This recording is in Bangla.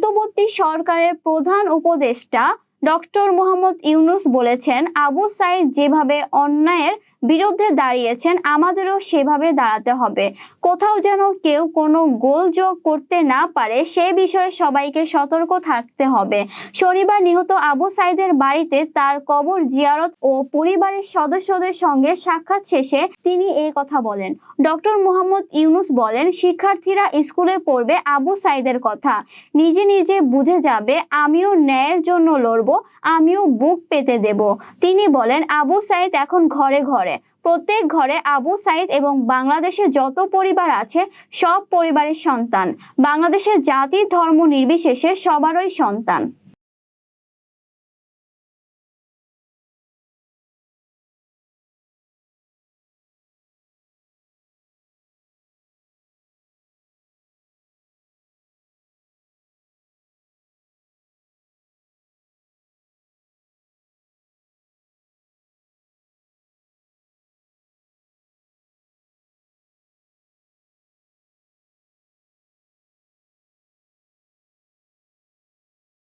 অন্তর্বর্তী সরকারের প্রধান উপদেষ্টা ডক্টর মোহাম্মদ ইউনুস বলেছেন, আবু সাইদ যেভাবে অন্যায়ের বিরুদ্ধে দাঁড়িয়েছেন, আমাদেরও সেভাবে দাঁড়াতে হবে। কোথাও যেন কেউ কোনো গোলযোগ করতে না পারে, সে বিষয়ে সবাইকে সতর্ক থাকতে হবে। শনিবার নিহত আবু সাইদের বাড়িতে তার কবর জিয়ারত ও পরিবারের সদস্যদের সঙ্গে সাক্ষাৎ শেষে তিনি এই কথা বলেন। ডক্টর মোহাম্মদ ইউনুস বলেন, শিক্ষার্থীরা স্কুলে পড়বে আবু সাইদের কথা। নিজে নিজে বুঝে যাবে, আমিও ন্যায়ের জন্য লড়ব। আমিও বুক পেতে দেব। তিনি বলেন, আবু সাইদ এখন ঘরে ঘরে। প্রত্যেক ঘরে আবু সাইদ এবং বাংলাদেশে যত পরিবার আছে, সব পরিবারের সন্তান। বাংলাদেশের জাতি ধর্ম নির্বিশেষে সবারই সন্তান।